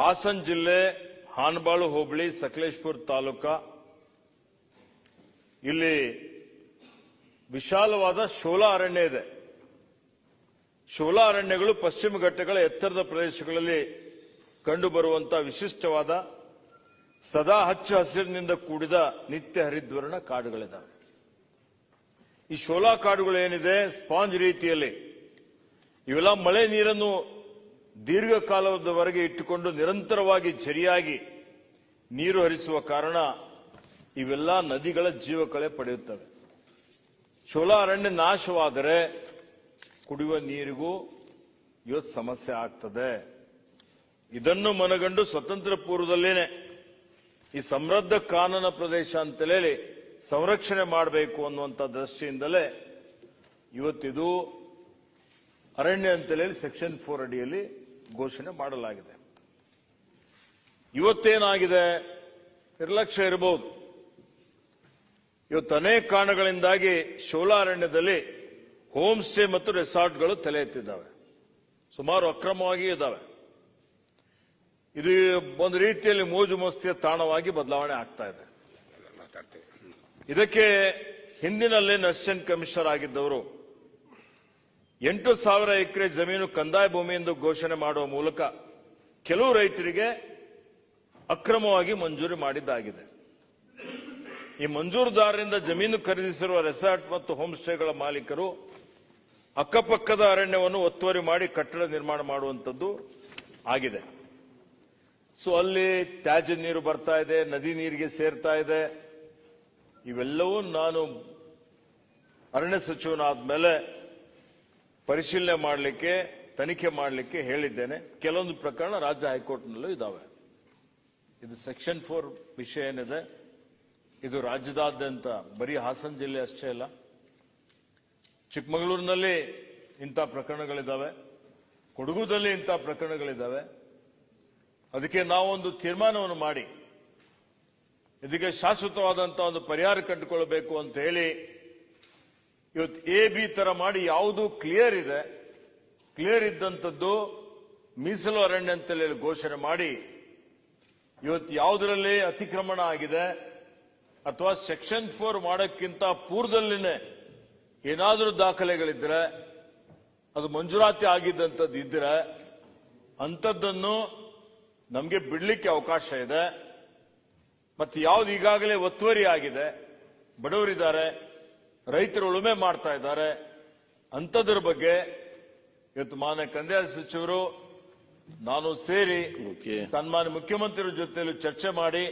ಹಾಸನ್ ಜಿಲ್ಲೆ ಹಾನಬಾಳು ಹೋಬಳಿ ಸಕಲೇಶ್ಪುರ ತಾಲೂಕ. ಇಲ್ಲಿ ವಿಶಾಲವಾದ ಶೋಲಾ ಅರಣ್ಯ ಇದೆ. ಶೋಲಾ ಅರಣ್ಯಗಳು ಪಶ್ಚಿಮ ಘಟ್ಟಗಳ ಎತ್ತರದ ಪ್ರದೇಶಗಳಲ್ಲಿ ಕಂಡುಬರುವಂತಹ ವಿಶಿಷ್ಟವಾದ ಸದಾ ಹಚ್ಚ ಹಸಿರಿನಿಂದ ಕೂಡಿದ ನಿತ್ಯ ಹರಿದ್ವರ್ಣ ಕಾಡುಗಳಿದ್ದಾವೆ ಈ ಶೋಲಾ ಕಾಡುಗಳು ಏನಿದೆ? ಸ್ಪಾಂಜ್ ರೀತಿಯಲ್ಲಿ ಇವೆಲ್ಲ ಮಳೆ ನೀರನ್ನು ದೀರ್ಘಕಾಲದವರೆಗೆ ಇಟ್ಟುಕೊಂಡು ನಿರಂತರವಾಗಿ ಸರಿಯಾಗಿ ನೀರು ಹರಿಸುವ ಕಾರಣ ಇವೆಲ್ಲ ನದಿಗಳ ಜೀವಕಳೆ ಪಡೆಯುತ್ತವೆ. ಚೋಲಾ ಅರಣ್ಯ ನಾಶವಾದರೆ ಕುಡಿಯುವ ನೀರಿಗೂ ಇವತ್ತು ಸಮಸ್ಯೆ ಆಗ್ತದೆ. ಇದನ್ನು ಮನಗಂಡು ಸ್ವತಂತ್ರ ಪೂರ್ವದಲ್ಲೇನೆ ಈ ಸಮೃದ್ಧ ಕಾನನ ಪ್ರದೇಶ ಅಂತೇಳಿ ಸಂರಕ್ಷಣೆ ಮಾಡಬೇಕು ಅನ್ನುವಂಥ ದೃಷ್ಟಿಯಿಂದಲೇ ಇವತ್ತಿದು ಅರಣ್ಯ ಅಂತೇಳಿ ಸೆಕ್ಷನ್ ಫೋರ್ ಅಡಿಯಲ್ಲಿ ಘೋಷಣೆ ಮಾಡಲಾಗಿದೆ. ಇವತ್ತೇನಾಗಿದೆ? ನಿರ್ಲಕ್ಷ್ಯ ಇರಬಹುದು ಇವತ್ತು ಅನೇಕ ಕಾರಣಗಳಿಂದಾಗಿ ಶೋಲಾರಣ್ಯದಲ್ಲಿ ಹೋಮ್ ಸ್ಟೇ ಮತ್ತು ರೆಸಾರ್ಟ್ಗಳು ತಲೆ ಎತ್ತಿದ್ದಾವೆ. ಸುಮಾರು ಅಕ್ರಮವಾಗಿ ಇದ್ದಾವೆ. ಇದು ಒಂದು ರೀತಿಯಲ್ಲಿ ಮೋಜು ಮಸ್ತಿಯ ತಾಣವಾಗಿ ಬದಲಾವಣೆ ಆಗ್ತಾ ಇದೆ. ಇದಕ್ಕೆ ಹಿಂದಿನಲ್ಲೇ ಅಸಿಸ್ಟೆಂಟ್ ಕಮಿಷನರ್ ಆಗಿದ್ದವರು ಎಂಟು ಸಾವಿರ ಎಕರೆ ಜಮೀನು ಕಂದಾಯ ಭೂಮಿ ಎಂದು ಘೋಷಣೆ ಮಾಡುವ ಮೂಲಕ ಕೆಲವು ರೈತರಿಗೆ ಅಕ್ರಮವಾಗಿ ಮಂಜೂರಿ ಮಾಡಿದ್ದಾಗಿದೆ. ಈ ಮಂಜೂರುದಾರರಿಂದ ಜಮೀನು ಖರೀದಿಸಿರುವ ರೆಸಾರ್ಟ್ ಮತ್ತು ಹೋಮ್ ಸ್ಟೇಗಳ ಮಾಲೀಕರು ಅಕ್ಕಪಕ್ಕದ ಅರಣ್ಯವನ್ನು ಒತ್ತುವರಿ ಮಾಡಿ ಕಟ್ಟಡ ನಿರ್ಮಾಣ ಮಾಡುವಂಥದ್ದು ಆಗಿದೆ. ಸೊ, ಅಲ್ಲಿ ತ್ಯಾಜ್ಯ ನೀರು ಬರ್ತಾ ಇದೆ, ನದಿ ನೀರಿಗೆ ಸೇರ್ತಾ ಇದೆ. ಇವೆಲ್ಲವೂ ನಾನು ಅರಣ್ಯ ಸಚಿವನಾದ ಮೇಲೆ ಪರಿಶೀಲನೆ ಮಾಡಲಿಕ್ಕೆ, ತನಿಖೆ ಮಾಡಲಿಕ್ಕೆ ಹೇಳಿದ್ದೇನೆ. ಕೆಲವೊಂದು ಪ್ರಕರಣ ರಾಜ್ಯ ಹೈಕೋರ್ಟ್ನಲ್ಲೂ ಇದಾವೆ. ಇದು ಸೆಕ್ಷನ್ ಫೋರ್ ವಿಷಯ ಏನಿದೆ, ಇದು ರಾಜ್ಯದಾದ್ಯಂತ ಬರೀ ಹಾಸನ ಜಿಲ್ಲೆ ಅಷ್ಟೇ ಅಲ್ಲ, ಚಿಕ್ಕಮಗಳೂರಿನಲ್ಲಿ ಇಂಥ ಪ್ರಕರಣಗಳಿದ್ದಾವೆ ಕೊಡಗುದಲ್ಲಿ ಇಂಥ ಪ್ರಕರಣಗಳಿದ್ದಾವೆ ಅದಕ್ಕೆ ನಾವೊಂದು ತೀರ್ಮಾನವನ್ನು ಮಾಡಿ, ಇದಕ್ಕೆ ಶಾಶ್ವತವಾದಂತಹ ಒಂದು ಪರಿಹಾರ ಕಂಡುಕೊಳ್ಳಬೇಕು ಅಂತ ಹೇಳಿ ಇವತ್ತು ಎ ಬಿ ತರ ಮಾಡಿ ಯಾವುದು ಕ್ಲಿಯರ್ ಇದೆ ಕ್ಲಿಯರ್ ಇದ್ದಂಥದ್ದು ಮೀಸಲು ಅರಣ್ಯ ಅಂತೇಳಿ ಘೋಷಣೆ ಮಾಡಿ, ಇವತ್ತು ಯಾವುದರಲ್ಲಿ ಅತಿಕ್ರಮಣ ಆಗಿದೆ ಅಥವಾ ಸೆಕ್ಷನ್ ಫೋರ್ ಮಾಡೋಕ್ಕಿಂತ ಪೂರ್ವದಲ್ಲಿನೇ ಏನಾದರೂ ದಾಖಲೆಗಳಿದ್ರೆ, ಅದು ಮಂಜೂರಾತಿ ಆಗಿದ್ದಂಥದ್ದು ಇದ್ರೆ, ಅಂಥದ್ದನ್ನು ನಮಗೆ ಬಿಡಲಿಕ್ಕೆ ಅವಕಾಶ ಇದೆ. ಮತ್ತೆ ಯಾವ್ದು ಈಗಾಗಲೇ ಒತ್ತುವರಿ ಆಗಿದೆ, ಬಡವರಿದ್ದಾರೆ ರೈತರು ಉಳುಮೆ ಮಾಡ್ತಾ ಇದ್ದಾರೆ. ಅಂಥದ್ರ ಬಗ್ಗೆ ಇವತ್ತು ಮಾನ್ಯ ಕಂದಾಯ ಸಚಿವರು ನಾನು ಸೇರಿ. ಸನ್ಮಾನ್ಯ ಮುಖ್ಯಮಂತ್ರಿಗಳ ಜೊತೆಯಲ್ಲೂ ಚರ್ಚೆ ಮಾಡಿ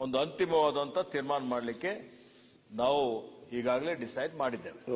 ಒಂದು ಅಂತಿಮವಾದಂತ ತೀರ್ಮಾನ ಮಾಡಲಿಕ್ಕೆ ನಾವು ಈಗಾಗಲೇ ಡಿಸೈಡ್ ಮಾಡಿದ್ದೇವೆ.